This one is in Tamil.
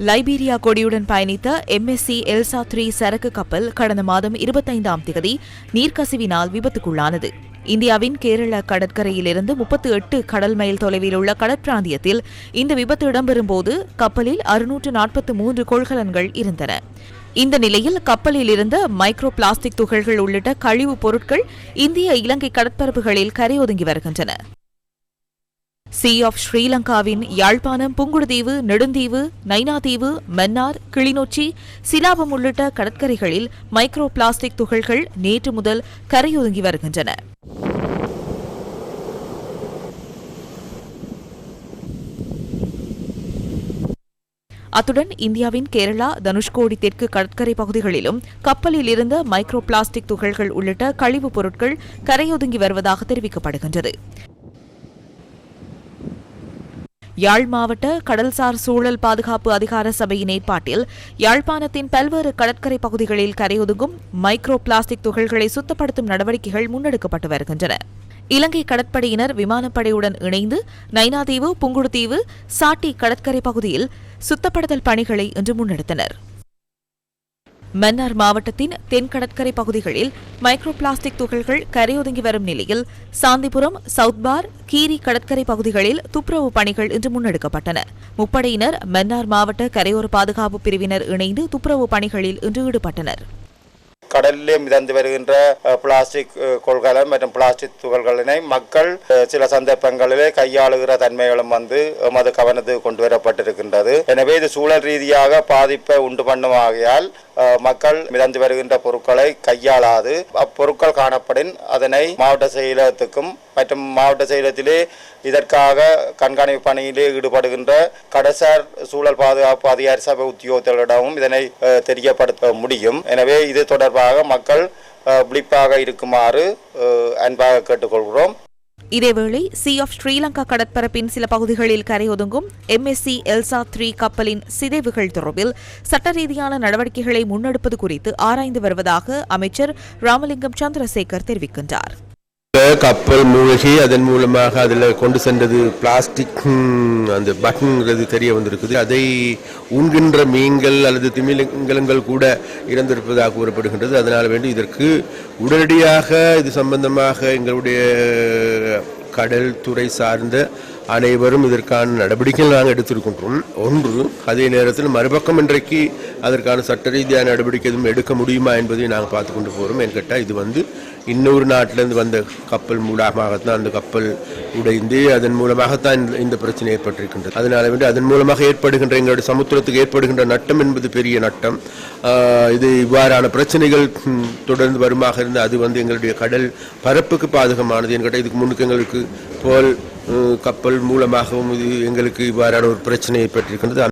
லைபீரியா கொடியுடன் பயணித்த எம்எஸ்சி எல்சா த்ரீ சரக்கு கப்பல் கடந்த மாதம் இருபத்தைந்தாம் தேதி நீர்க்கசிவினால் விபத்துக்குள்ளானது. இந்தியாவின் கேரள கடற்கரையிலிருந்து முப்பத்து எட்டு கடல் மைல் தொலைவில் உள்ள கடற்பிராந்தியத்தில் இந்த விபத்து இடம்பெறும்போது கப்பலில் அறுநூற்று நாற்பத்து மூன்று கொள்கலன்கள் இருந்தன. இந்த நிலையில் கப்பலில் இருந்த மைக்ரோ பிளாஸ்டிக் துகள்கள் உள்ளிட்ட கழிவுப் பொருட்கள் இந்திய இலங்கை கடற்பரப்புகளில் கரையொதுங்கி வருகின்றன. சி ஆஃப் ஸ்ரீலங்காவின் யாழ்ப்பாணம் புங்குடுதீவு நெடுந்தீவு நைனாதீவு மன்னார் கிளிநொச்சி சிலாபம் உள்ளிட்ட கடற்கரைகளில் மைக்ரோ பிளாஸ்டிக் துகள்கள் நேற்று முதல் கரையொதுங்கி வருகின்றன. அத்துடன் இந்தியாவின் கேரளா தனுஷ்கோடி தெற்கு கடற்கரை பகுதிகளிலும் கப்பலில் இருந்த மைக்ரோ பிளாஸ்டிக் துகள்கள் உள்ளிட்ட கழிவுப் பொருட்கள் கரையொதுங்கி வருவதாக தெரிவிக்கப்படுகின்றது. யாழ் மாவட்ட கடல்சார் சூழல் பாதுகாப்பு அதிகார சபையின் ஏற்பாட்டில் யாழ்ப்பாணத்தின் பல்வேறு கடற்கரை பகுதிகளில் கரையொதுங்கும் மைக்ரோ பிளாஸ்டிக் துகள்களை சுத்தப்படுத்தும் நடவடிக்கைகள் முன்னெடுக்கப்பட்டு வருகின்றன. இலங்கை கடற்படையினர் விமானப்படையுடன் இணைந்து நைனாதீவு புங்குடுதீவு சாட்டி கடற்கரை பகுதியில் சுத்தப்படுத்தல் பணிகளை இன்று முன்னெடுத்தனர். மன்னார் மாவட்டத்தின் தென் கடற்கரை பகுதிகளில் மைக்ரோ பிளாஸ்டிக் துகள்கள் கரையொதுங்கி வரும் நிலையில் சாந்திபுரம் சவுத்பார் கீரி கடற்கரை பகுதிகளில் துப்புரவு பணிகள் இன்று முன்னெடுக்கப்பட்டன. முப்படையினர் மன்னார் மாவட்ட கரையோர பாதுகாப்பு பிரிவினர் இணைந்து துப்புரவு பணிகளில் இன்று ஈடுபட்டனர். கடலிலே மிதந்து வருகின்ற பிளாஸ்டிக் அஹ், கொள்கலன் மற்றும் பிளாஸ்டிக் துகள்களினை மக்கள் சில சந்தர்ப்பங்களிலே கையாளுகிற தன்மைகளும் வந்து எமது கவனத்துக்கு கொண்டு வரப்பட்டிருக்கின்றது. எனவே இது சூழல் ரீதியாக பாதிப்பை உண்டு பண்ணும் ஆகையால் மக்கள் மிதந்து வருகின்ற பொருட்களை கையாளாது அப்பொருட்கள் காணப்படின் அதனை மாவட்ட செயலகத்துக்கும் மற்றும் மாவட்ட செயலகத்திலே இதற்காக கண்காணிப்பு பணியிலே ஈடுபடுகின்ற கடசார் சூழல் பாதுகாப்பு அதிகாரி சபை உத்தியோகத்தர்களிடமும் இதனை தெரியப்படுத்த முடியும். எனவே இது தொடர்பாக மக்கள் விழிப்பாக இருக்குமாறு அன்பாக கேட்டுக்கொள்கிறோம். இதேவேளை சி ஆஃப் ஸ்ரீலங்கா கடற்பரப்பின் சில பகுதிகளில் கரையொதுங்கும் எம்எஸ்சி எல்சா த்ரீ கப்பலின் சிதைவுகள் தொடர்பில் சட்ட ரீதியான நடவடிக்கைகளை முன்னெடுப்பது குறித்து ஆராய்ந்து வருவதாக அமைச்சர் ராமலிங்கம் சந்திரசேகர் தெரிவிக்கின்றார். கப்பல் மூழ்கி அதன் மூலமாக அதில் கொண்டு சென்றது பிளாஸ்டிக் அந்த பட்டன்ங்கிறது தெரிய வந்திருக்குது. அதை உண்கின்ற மீன்கள் அல்லது திமிலங்கலங்கள் கூட இறந்திருப்பதாக கூறப்படுகின்றது. அதனால் வேண்டி இதற்கு உடனடியாக இது சம்பந்தமாக எங்களுடைய கடல் துறை சார்ந்த அனைவரும் இதற்கான நடவடிக்கைகள் நாங்கள் எடுத்திருக்கின்றோம். ஒன்று அதே நேரத்தில் மறுபக்கம் இன்றைக்கு அதற்கான சட்ட ரீதியான நடவடிக்கை எதுவும் எடுக்க முடியுமா என்பதை நாங்கள் பார்த்து கொண்டு போகிறோம் என்கிட்ட இது வந்து இன்னொரு நாட்டிலிருந்து வந்த கப்பல் மூலமாகத்தான் அந்த கப்பல் உடைந்து அதன் மூலமாகத்தான் இந்த- இந்த பிரச்சனை ஏற்பட்டிருக்கின்றது. அதனால வந்து அதன் மூலமாக ஏற்படுகின்ற எங்களுடைய சமுத்திரத்துக்கு ஏற்படுகின்ற நட்டம் என்பது பெரிய நட்டம். இது இவ்வாறான பிரச்சனைகள் தொடர்ந்து வருமாக இருந்து அது வந்து எங்களுடைய கடல் பரப்புக்கு பாதகமானது. என்கிட்ட இதுக்கு முன்னுக்கு எங்களுக்கு போல் கப்பல் மூலமாகவும் இது எங்களுக்கு இவ்வாறான ஒரு பிரச்சனை ஏற்பட்டிருக்கின்றது.